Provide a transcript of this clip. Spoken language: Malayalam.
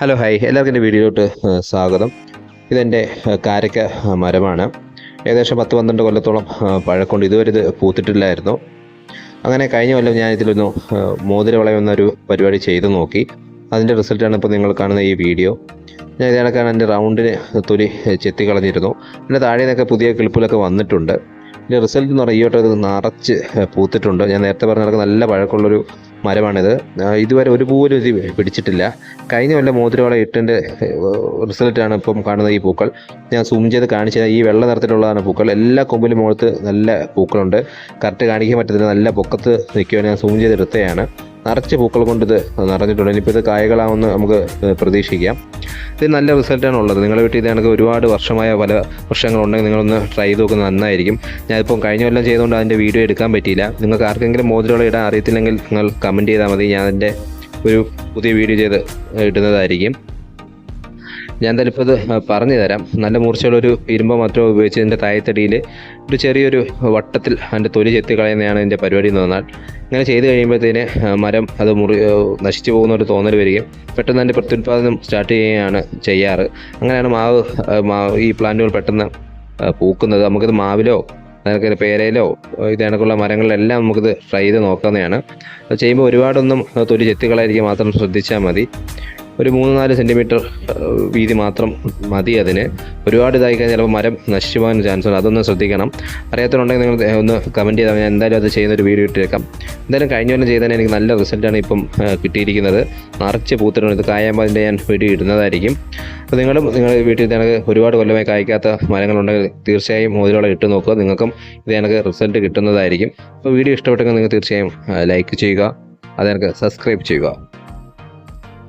Hello hi. എല്ലാവർക്കും എന്റെ വീഡിയോയിലോട്ട് സ്വാഗതം. ഇതെന്റെ കാരക്ക മരമാണ്. ഏകദേശം പത്ത് പന്ത്രണ്ട് കൊല്ലത്തോളം പഴക്കൊണ്ട് ഇതുവരെ ഇത് പൂത്തിട്ടില്ലായിരുന്നു. അങ്ങനെ കഴിഞ്ഞ കൊല്ലം ഞാൻ ഇതിലൊന്ന് മോതിരവളയം പരിപാടി ചെയ്ത് നോക്കി. അതിന്റെ റിസൾട്ടാണ് ഇപ്പോൾ നിങ്ങൾ കാണുന്ന ഈ വീഡിയോ. ഞാൻ ഇതിനൊക്കെയാണ് എന്റെ റൗണ്ടിന് തൊലി ചെത്തിക്കളഞ്ഞിരുന്നു ചെത്തി കളഞ്ഞിരുന്നു. പിന്നെ താഴെ നിന്നൊക്കെ പുതിയ കിളിപ്പിലൊക്കെ വന്നിട്ടുണ്ട്. ഇതിന്റെ റിസൾട്ട് എന്ന് പറഞ്ഞാൽ ഈ വട്ടം ഇത് നിറച്ച് പൂത്തിട്ടുണ്ട്. ഞാൻ നേരത്തെ പറഞ്ഞ നല്ല പഴക്കമുള്ളൊരു മരമാണിത്. ഇതുവരെ ഒരു പോലും ഇത് പിടിച്ചിട്ടില്ല. കഴിഞ്ഞ കൊല്ലം മോതിരവള ഇട്ടിന്റെ റിസൾട്ടാണ് ഇപ്പം കാണുന്നത് ഈ പൂക്കൾ. ഞാൻ സൂം ചെയ്ത് കാണിച്ചത് ഈ വെള്ള നിറത്തിലുള്ളതാണ് പൂക്കൾ. എല്ലാ കൊമ്പിലും മുഖത്ത് നല്ല പൂക്കളുണ്ട്. കറക്റ്റ് കാണിക്കാൻ പറ്റത്തില്ല. നല്ല പൊക്കത്ത് നിൽക്കുവാൻ ഞാൻ സൂം ചെയ്ത് എടുത്തതാണ്. നിറച്ച് പൂക്കൾ കൊണ്ട് ഇത് നിറഞ്ഞിട്ടുണ്ട്. ഇനിയിപ്പോൾ ഇത് കായകളാവുമെന്ന് നമുക്ക് പ്രതീക്ഷിക്കാം. ഇത് നല്ല റിസൾട്ടാണ് ഉള്ളത്. നിങ്ങളുടെ വീട്ടിൽ ഇത് കണക്ക് ഒരുപാട് വർഷമായ പല വൃക്ഷങ്ങളുണ്ടെങ്കിൽ നിങ്ങളൊന്ന് ട്രൈ ചെയ്ത് നോക്കുന്നത് നന്നായിരിക്കും. ഞാനിപ്പം കഴിഞ്ഞ കൊല്ലം ചെയ്തുകൊണ്ട് അതിന്റെ വീഡിയോ എടുക്കാൻ പറ്റിയില്ല. നിങ്ങൾക്ക് ആർക്കെങ്കിലും മോതിരോളം ഇടാൻ അറിയത്തില്ലെങ്കിൽ നിങ്ങൾ കമന്റ് ചെയ്താൽ മതി. ഞാൻ അതിന്റെ ഒരു പുതിയ വീഡിയോ ചെയ്ത് ഇടുന്നതായിരിക്കും. ഞാൻ എന്തായാലും ഇപ്പോൾ ഇത് പറഞ്ഞു തരാം. നല്ല മൂർച്ചയുള്ളൊരു ഇരുമ്പോ മറ്റോ ഉപയോഗിച്ച് ഇതിന്റെ തായത്തടിയിൽ ഒരു ചെറിയൊരു വട്ടത്തിൽ അതിന്റെ തൊലി ചെത്തി കളയുന്നതാണ് ഇതിന്റെ പരിപാടി എന്ന് പറഞ്ഞാൽ. ഇങ്ങനെ ചെയ്ത് കഴിയുമ്പോഴത്തേന് മരം അത് മുറി നശിച്ചു പോകുന്ന ഒരു തോന്നൽ വരികയും പെട്ടെന്ന് അതിന്റെ പ്രത്യുൽപാദനം സ്റ്റാർട്ട് ചെയ്യുകയാണ് ചെയ്യാറ്. അങ്ങനെയാണ് മാവ് ഈ പ്ലാന്റുകൾ പെട്ടെന്ന് പൂക്കുന്നത്. നമുക്കിത് മാവിലോ അതിനൊക്കെ പേരയിലോ ഇത് കണക്കുള്ള മരങ്ങളിലെല്ലാം നമുക്കിത് ട്രൈ ചെയ്ത് നോക്കാവുന്നതാണ്. അത് ചെയ്യുമ്പോൾ ഒരുപാടൊന്നും തൊലി ചെത്തികളായിരിക്കും മാത്രം ശ്രദ്ധിച്ചാൽ മതി. ഒരു മൂന്ന് നാല് സെന്റിമീറ്റർ വീതി മാത്രം മതി അതിന്. ഒരുപാട് ഇതായി കഴിഞ്ഞാൽ ചിലപ്പോൾ മരം നശിച്ചു പോകാൻ ചാൻസ് ഉണ്ട്. അതൊന്ന് ശ്രദ്ധിക്കണം. അറിയാത്തതുണ്ടെങ്കിൽ നിങ്ങൾ ഒന്ന് കമന്റ് ചെയ്താൽ ഞാൻ എന്തായാലും അത് ചെയ്യുന്ന ഒരു വീഡിയോ ഇട്ടേക്കാം. എന്തായാലും കഴിഞ്ഞ കൊല്ലം ചെയ്തതിന് എനിക്ക് നല്ല റിസൾട്ടാണ് ഇപ്പം കിട്ടിയിരിക്കുന്നത്. നിറച്ച് പൂത്തിട്ടുണ്ട്. ഇത് കായാമ്പതിന്റെ ഞാൻ വീഡിയോ ഇടുന്നതായിരിക്കും. അപ്പോൾ നിങ്ങളും നിങ്ങളുടെ വീട്ടിൽ ഇത് ഒരുപാട് കൊല്ലമായി കായ്ക്കാത്ത മരങ്ങളുണ്ടെങ്കിൽ തീർച്ചയായും മോതിരോളം ഇട്ട് നോക്കുക. നിങ്ങൾക്കും ഇത് എനിക്ക് റിസൾട്ട് കിട്ടുന്നതായിരിക്കും. അപ്പോൾ വീഡിയോ ഇഷ്ടപ്പെട്ടെങ്കിൽ നിങ്ങൾ തീർച്ചയായും ലൈക്ക് ചെയ്യുക. അത് എനിക്ക് സബ്സ്ക്രൈബ് ചെയ്യുക.